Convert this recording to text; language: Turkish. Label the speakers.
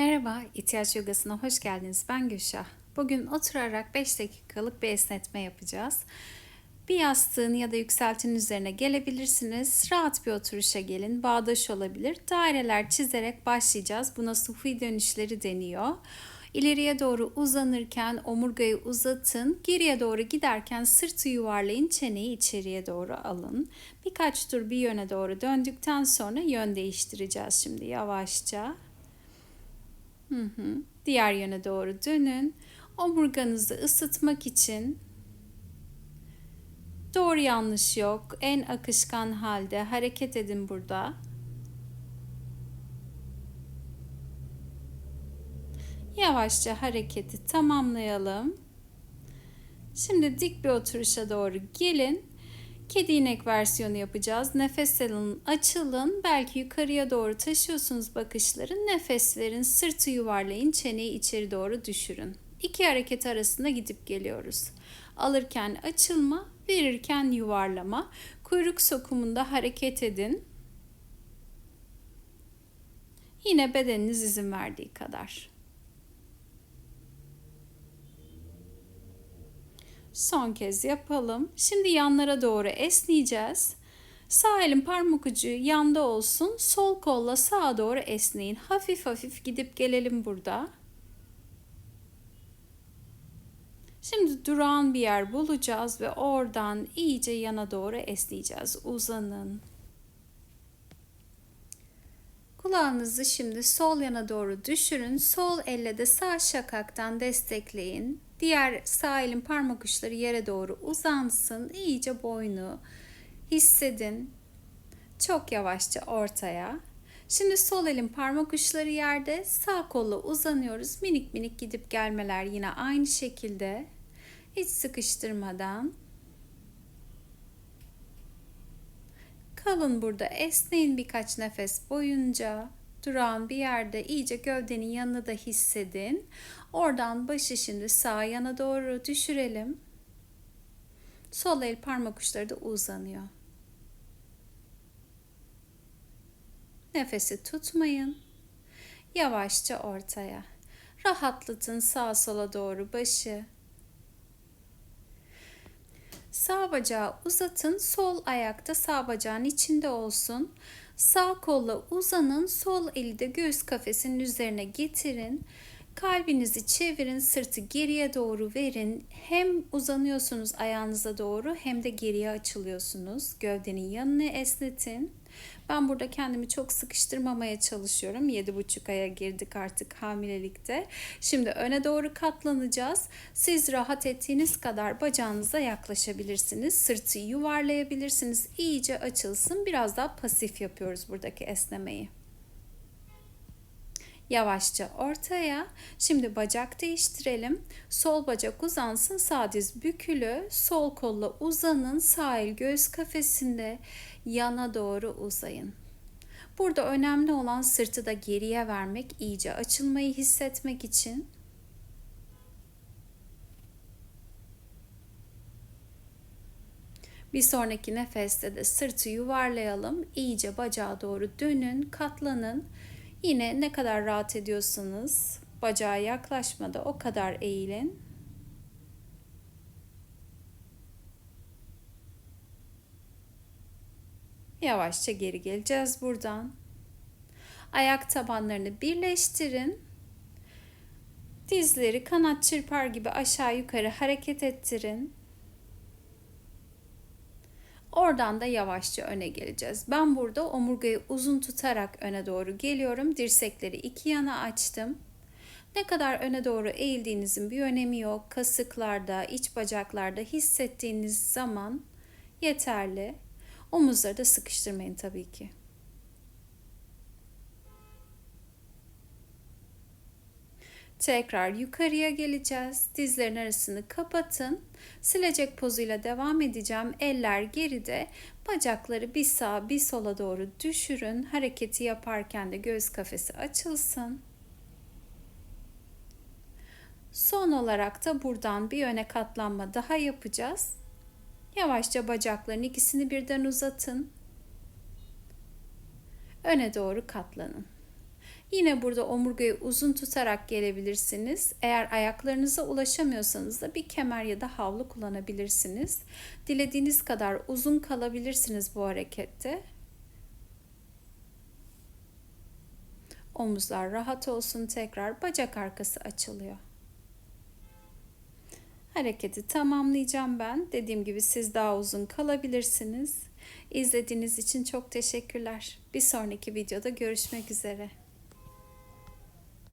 Speaker 1: Merhaba, ihtiyaç yogasına hoş geldiniz. Ben Gülşah. Bugün oturarak 5 dakikalık bir esnetme yapacağız. Bir yastığın ya da yükseltinin üzerine gelebilirsiniz. Rahat bir oturuşa gelin. Bağdaş olabilir. Daireler çizerek başlayacağız. Buna sufi dönüşleri deniyor. İleriye doğru uzanırken omurgayı uzatın. Geriye doğru giderken sırtı yuvarlayın. Çeneyi içeriye doğru alın. Birkaç tur bir yöne doğru döndükten sonra yön değiştireceğiz şimdi yavaşça. Hı hı. Diğer yöne doğru dönün. Omurganızı ısıtmak için doğru yanlış yok. En akışkan halde hareket edin burada. Yavaşça hareketi tamamlayalım. Şimdi dik bir oturuşa doğru gelin. Kedi inek versiyonu yapacağız. Nefes alın, açılın. Belki yukarıya doğru taşıyorsunuz bakışları. Nefes verin, sırtı yuvarlayın, çeneyi içeri doğru düşürün. İki hareket arasında gidip geliyoruz. Alırken açılma, verirken yuvarlama. Kuyruk sokumunda hareket edin. Yine bedeniniz izin verdiği kadar. Son kez yapalım. Şimdi yanlara doğru esneyeceğiz. Sağ elin parmak ucu yanda olsun. Sol kolla sağa doğru esneyin. Hafif hafif gidip gelelim burada. Şimdi durağan bir yer bulacağız ve oradan iyice yana doğru esneyeceğiz. Uzanın. Kulağınızı şimdi sol yana doğru düşürün. Sol elle de sağ şakaktan destekleyin. Diğer sağ elin parmak uçları yere doğru uzansın. İyice boynu hissedin. Çok yavaşça ortaya. Şimdi sol elin parmak uçları yerde, sağ kolla uzanıyoruz. Minik minik gidip gelmeler yine aynı şekilde. Hiç sıkıştırmadan. Kalın burada esneyin birkaç nefes boyunca. Duran bir yerde iyice gövdenin yanını da hissedin. Oradan başı şimdi sağ yana doğru düşürelim. Sol el parmak uçları da uzanıyor. Nefesi tutmayın. Yavaşça ortaya. Rahatlatın sağa sola doğru başı. Sağ bacağı uzatın, sol ayakta sağ bacağın içinde olsun. Sağ kolla uzanın, sol eli de göğüs kafesinin üzerine getirin. Kalbinizi çevirin, sırtı geriye doğru verin. Hem uzanıyorsunuz ayağınıza doğru hem de geriye açılıyorsunuz. Gövdenin yanını esnetin. Ben burada kendimi çok sıkıştırmamaya çalışıyorum. 7,5 aya girdik artık hamilelikte. Şimdi öne doğru katlanacağız. Siz rahat ettiğiniz kadar bacağınıza yaklaşabilirsiniz. Sırtı yuvarlayabilirsiniz. İyice açılsın. Biraz daha pasif yapıyoruz buradaki esnemeyi. Yavaşça ortaya. Şimdi bacak değiştirelim. Sol bacak uzansın, sağ diz bükülü. Sol kolla uzanın, sağ el göğüs kafesinde yana doğru uzayın. Burada önemli olan sırtı da geriye vermek, iyice açılmayı hissetmek için. Bir sonraki nefeste de sırtı yuvarlayalım. İyice bacağa doğru dönün, katlanın. Yine ne kadar rahat ediyorsanız bacağa yaklaşmada o kadar eğilin. Yavaşça geri geleceğiz buradan. Ayak tabanlarını birleştirin. Dizleri kanat çırpar gibi aşağı yukarı hareket ettirin. Oradan da yavaşça öne geleceğiz. Ben burada omurgayı uzun tutarak öne doğru geliyorum. Dirsekleri iki yana açtım. Ne kadar öne doğru eğildiğinizin bir önemi yok. Kasıklarda, iç bacaklarda hissettiğiniz zaman yeterli. Omuzları da sıkıştırmayın tabii ki. Tekrar yukarıya geleceğiz. Dizlerin arasını kapatın. Silecek pozuyla devam edeceğim. Eller geride. Bacakları bir sağa bir sola doğru düşürün. Hareketi yaparken de göğüs kafesi açılsın. Son olarak da buradan bir öne katlanma daha yapacağız. Yavaşça bacakların ikisini birden uzatın. Öne doğru katlanın. Yine burada omurgayı uzun tutarak gelebilirsiniz. Eğer ayaklarınıza ulaşamıyorsanız da bir kemer ya da havlu kullanabilirsiniz. Dilediğiniz kadar uzun kalabilirsiniz bu harekette. Omuzlar rahat olsun tekrar bacak arkası açılıyor. Hareketi tamamlayacağım ben. Dediğim gibi siz daha uzun kalabilirsiniz. İzlediğiniz için çok teşekkürler. Bir sonraki videoda görüşmek üzere.